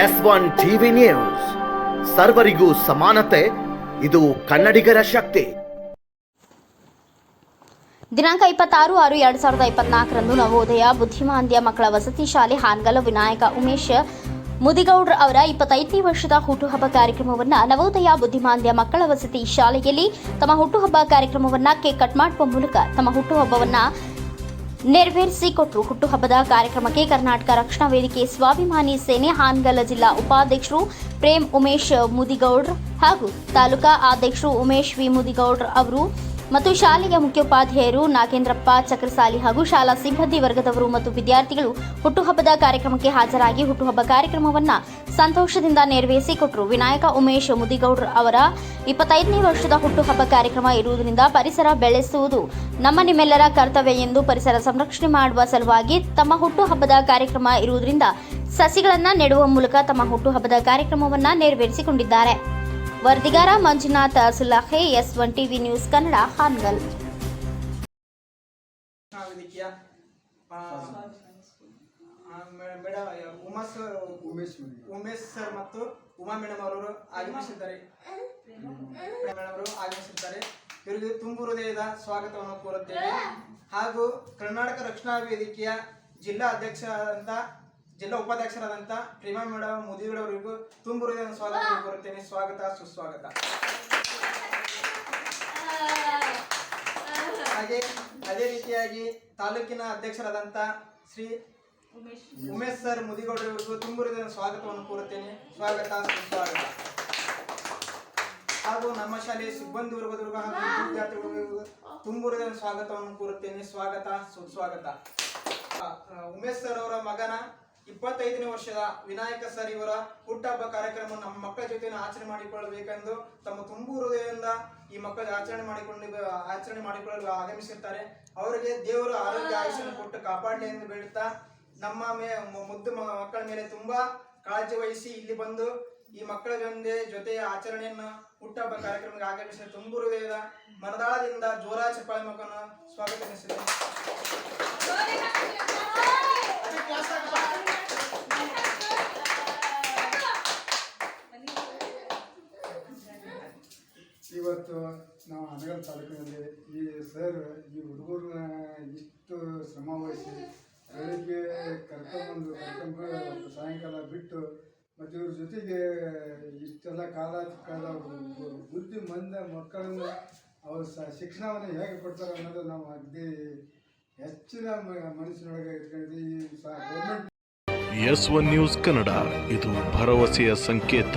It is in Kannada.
S one TV news. ಸರ್ವರಿಗೂ ಸಮಾನತೆ, ಇದು ಕನ್ನಡಿಗರ ಶಕ್ತಿ. ದಿನಾಂಕ ಇಪ್ಪತ್ತಾರು ಆರು ಎರಡ್ ಸಾವಿರದ ಇಪ್ಪತ್ನಾಲ್ಕರಂದು ನವೋದಯ ಬುದ್ಧಿಮಾಂದ್ಯ ಮಕ್ಕಳ ವಸತಿ ಶಾಲೆ ಹಾನಗಲ್ ವಿನಾಯಕ ಉಮೇಶ್ ಮುದಿಗೌಡ್ರ ಅವರ ಇಪ್ಪತ್ತೈದನೇ ವರ್ಷದ ಹುಟ್ಟುಹಬ್ಬ ಕಾರ್ಯಕ್ರಮವನ್ನು ನವೋದಯ ಬುದ್ಧಿಮಾಂದ್ಯ ಮಕ್ಕಳ ವಸತಿ ಶಾಲೆಯಲ್ಲಿ ತಮ್ಮ ಹುಟ್ಟುಹಬ್ಬ ಕಾರ್ಯಕ್ರಮವನ್ನು ಕೇಕ್ ಕಟ್ ಮಾಡುವ ಮೂಲಕ ತಮ್ಮ ಹುಟ್ಟುಹಬ್ಬವನ್ನು ನೆರವೇರಿಸಿಕೊಟ್ರು ಹುಟ್ಟುಹಬ್ಬದ ಕಾರ್ಯಕ್ರಮಕ್ಕೆ ಕರ್ನಾಟಕ ರಕ್ಷಣಾ ವೇದಿಕೆ ಸ್ವಾಭಿಮಾನಿ ಸೇನೆ ಹಾನಗಲ ಜಿಲ್ಲಾ ಉಪಾಧ್ಯಕ್ಷರು ಪ್ರೇಮ್ ಉಮೇಶ್ ಮುದಿಗೌಡ್ರ್ ಹಾಗೂ ತಾಲೂಕಾ ಅಧ್ಯಕ್ಷರು ಉಮೇಶ್ ವಿ ಮುದಿಗೌಡ್ರ ಅವರು ಮತ್ತು ಶಾಲೆಯ ಮುಖ್ಯೋಪಾಧ್ಯಾಯರು ನಾಗೇಂದ್ರಪ್ಪ, ಚಕ್ರಸಾಲಿ ಹಾಗೂ ಶಾಲಾ ಸಿಬ್ಬಂದಿ ವರ್ಗದವರು ಮತ್ತು ವಿದ್ಯಾರ್ಥಿಗಳು ಹುಟ್ಟುಹಬ್ಬದ ಕಾರ್ಯಕ್ರಮಕ್ಕೆ ಹಾಜರಾಗಿ ಹುಟ್ಟುಹಬ್ಬ ಕಾರ್ಯಕ್ರಮವನ್ನು ಸಂತೋಷದಿಂದ ನೆರವೇರಿಸಿಕೊಟ್ರು ವಿನಾಯಕ ಉಮೇಶ್ ಮುದಿಗೌಡ್ರ ಅವರ ಇಪ್ಪತ್ತೈದನೇ ವರ್ಷದ ಹುಟ್ಟುಹಬ್ಬ ಕಾರ್ಯಕ್ರಮ ಇರುವುದರಿಂದ ಪರಿಸರ ಬೆಳೆಸುವುದು ನಮ್ಮ ನಿಮ್ಮೆಲ್ಲರ ಕರ್ತವ್ಯ ಎಂದು ಪರಿಸರ ಸಂರಕ್ಷಣೆ ಮಾಡುವ ಸಲುವಾಗಿ ತಮ್ಮ ಹುಟ್ಟುಹಬ್ಬದ ಕಾರ್ಯಕ್ರಮ ಇರುವುದರಿಂದ ಸಸಿಗಳನ್ನು ನೆಡುವ ಮೂಲಕ ತಮ್ಮ ಹುಟ್ಟುಹಬ್ಬದ ಕಾರ್ಯಕ್ರಮವನ್ನು ನೆರವೇರಿಸಿಕೊಂಡಿದ್ದಾರೆ. ವರದಿಗಾರ Manjunatha Sulakhe S one TV news Kannada Hangal. Umesh Umesh sir ಮತ್ತು ಉಮಾ ಮೇಡಮ್ ಅವರು ಆಗಮಿಸಿದ್ದಾರೆ. ಮೇಡಮ್ ಅವರು ಆಗಮಿಸಿದ್ದಾರೆ. ಇವರಿಗೆ ತುಂಬು ಹೃದಯದ ಸ್ವಾಗತವನ್ನು ಕೋರುತ್ತೇವೆ ಹಾಗೂ ಕರ್ನಾಟಕ ರಕ್ಷಣಾ ವೇದಿಕೆಯ ಜಿಲ್ಲಾ ಅಧ್ಯಕ್ಷರಾದಂಥ ಜಿಲ್ಲಾ ಉಪಾಧ್ಯಕ್ಷರಾದಂತ ಪ್ರೀಮಾ ಮೇಡಮ್ ಮುದಿಗಳವರಿಗೂ ತುಂಬು ಹೃದಯದ ಸ್ವಾಗತ ಕೋರುತ್ತೇನೆ. ಸ್ವಾಗತ ಸುಸ್ವಾಗತ. ಹಾಗೆ ಅದೇ ರೀತಿಯಾಗಿ ತಾಲೂಕಿನ ಅಧ್ಯಕ್ಷರಾದಂಥ ಶ್ರೀ ಉಮೇಶ್. ಸರ್ ಮುದಿಗೌಡರವರಿಗೂ ತುಂಬುರಿದ ಸ್ವಾಗತವನ್ನು ಕೋರುತ್ತೇನೆ. ಸ್ವಾಗತ ಸುಸ್ವಾಗತ. ಹಾಗೂ ನಮ್ಮ ಶಾಲೆಯ ಸಿಬ್ಬಂದಿ ವರ್ಗದವರಿಗೂ ಹಾಗೂ ವಿದ್ಯಾರ್ಥಿಗಳಿಗೂ ತುಂಬುರಿದ ಸ್ವಾಗತವನ್ನು ಕೋರುತ್ತೇನೆ. ಸ್ವಾಗತ ಸುಸ್ವಾಗತ. ಉಮೇಶ್ ಸರ್ ಅವರ ಮಗನ ಇಪ್ಪತ್ತೈದನೇ ವರ್ಷದ ವಿನಾಯಕ ಸರ್ ಇವರ ಹುಟ್ಟಹಬ್ಬ ಕಾರ್ಯಕ್ರಮ ನಮ್ಮ ಮಕ್ಕಳ ಜೊತೆ ಆಚರಣೆ ಮಾಡಿಕೊಳ್ಳಬೇಕೆಂದು ತಮ್ಮ ತುಂಬು ಹೃದಯದಿಂದ ಈ ಮಕ್ಕಳ ಆಚರಣೆ ಮಾಡಿಕೊಂಡು ಆಚರಣೆ ಮಾಡಿಕೊಳ್ಳಲು ಆಗಮಿಸಿರ್ತಾರೆ. ಅವರಿಗೆ ದೇವರು ಆರೋಗ್ಯ ಆಯುಷ್ಯನ್ನು ಕೊಟ್ಟು ಕಾಪಾಡಲಿ ಎಂದು ಬೇಡುತ್ತಾ ನಮ್ಮ ಮೇ ಮುದ್ದು ಮಕ್ಕಳ ಮೇಲೆ ತುಂಬಾ ಕಾಳಜಿ ವಹಿಸಿ ಇಲ್ಲಿ ಬಂದು ಈ ಮಕ್ಕಳ ಜೊತೆ ಜೊತೆಯ ಆಚರಣೆಯನ್ನು ಹುಟ್ಟಹಬ್ಬ ಕಾರ್ಯಕ್ರಮಕ್ಕೆ ಆಗಮಿಸಿದ ತುಂಬು ಹೃದಯದ ಮನದಾಳದಿಂದ ಜೋರಾ ಮಕ್ಕಳನ್ನು ಸ್ವಾಗತಿಸಿದ್ದೇನೆ ಇವತ್ತು ನಾವು ಹನಗಲ್ ತಾಲೂಕಿನಲ್ಲಿ ಈ ಸರ್, ಈ ಹುಡುಗರನ್ನ ಇಷ್ಟು ಶ್ರಮ ವಹಿಸಿ ಬೆಳಿಗ್ಗೆ ಕರ್ಕೊಂಬಂದು ಕರ್ಕೊಂಡು ಸಾಯಂಕಾಲ ಬಿಟ್ಟು ಮತ್ತು ಇವ್ರ ಜೊತೆಗೆ ಇಷ್ಟೆಲ್ಲ ಕಾಲ ಕಾಲ ಬುದ್ಧಿ ಮಂದ ಮಕ್ಕಳನ್ನು ಅವ್ರ ಸ, ಶಿಕ್ಷಣವನ್ನು ಹೇಗೆ ಕೊಡ್ತಾರೆ ಅನ್ನೋದು ನಾವು ಅಗ್ದಿ ಹೆಚ್ಚಿನ ಮನಸ್ಸಿನೊಳಗೆ ಇಟ್ಕೊಂಡಿದ್ವಿ ಈ ಸ, government S one news Kannada. ಇದು ಭರವಸೆಯ ಸಂಕೇತ.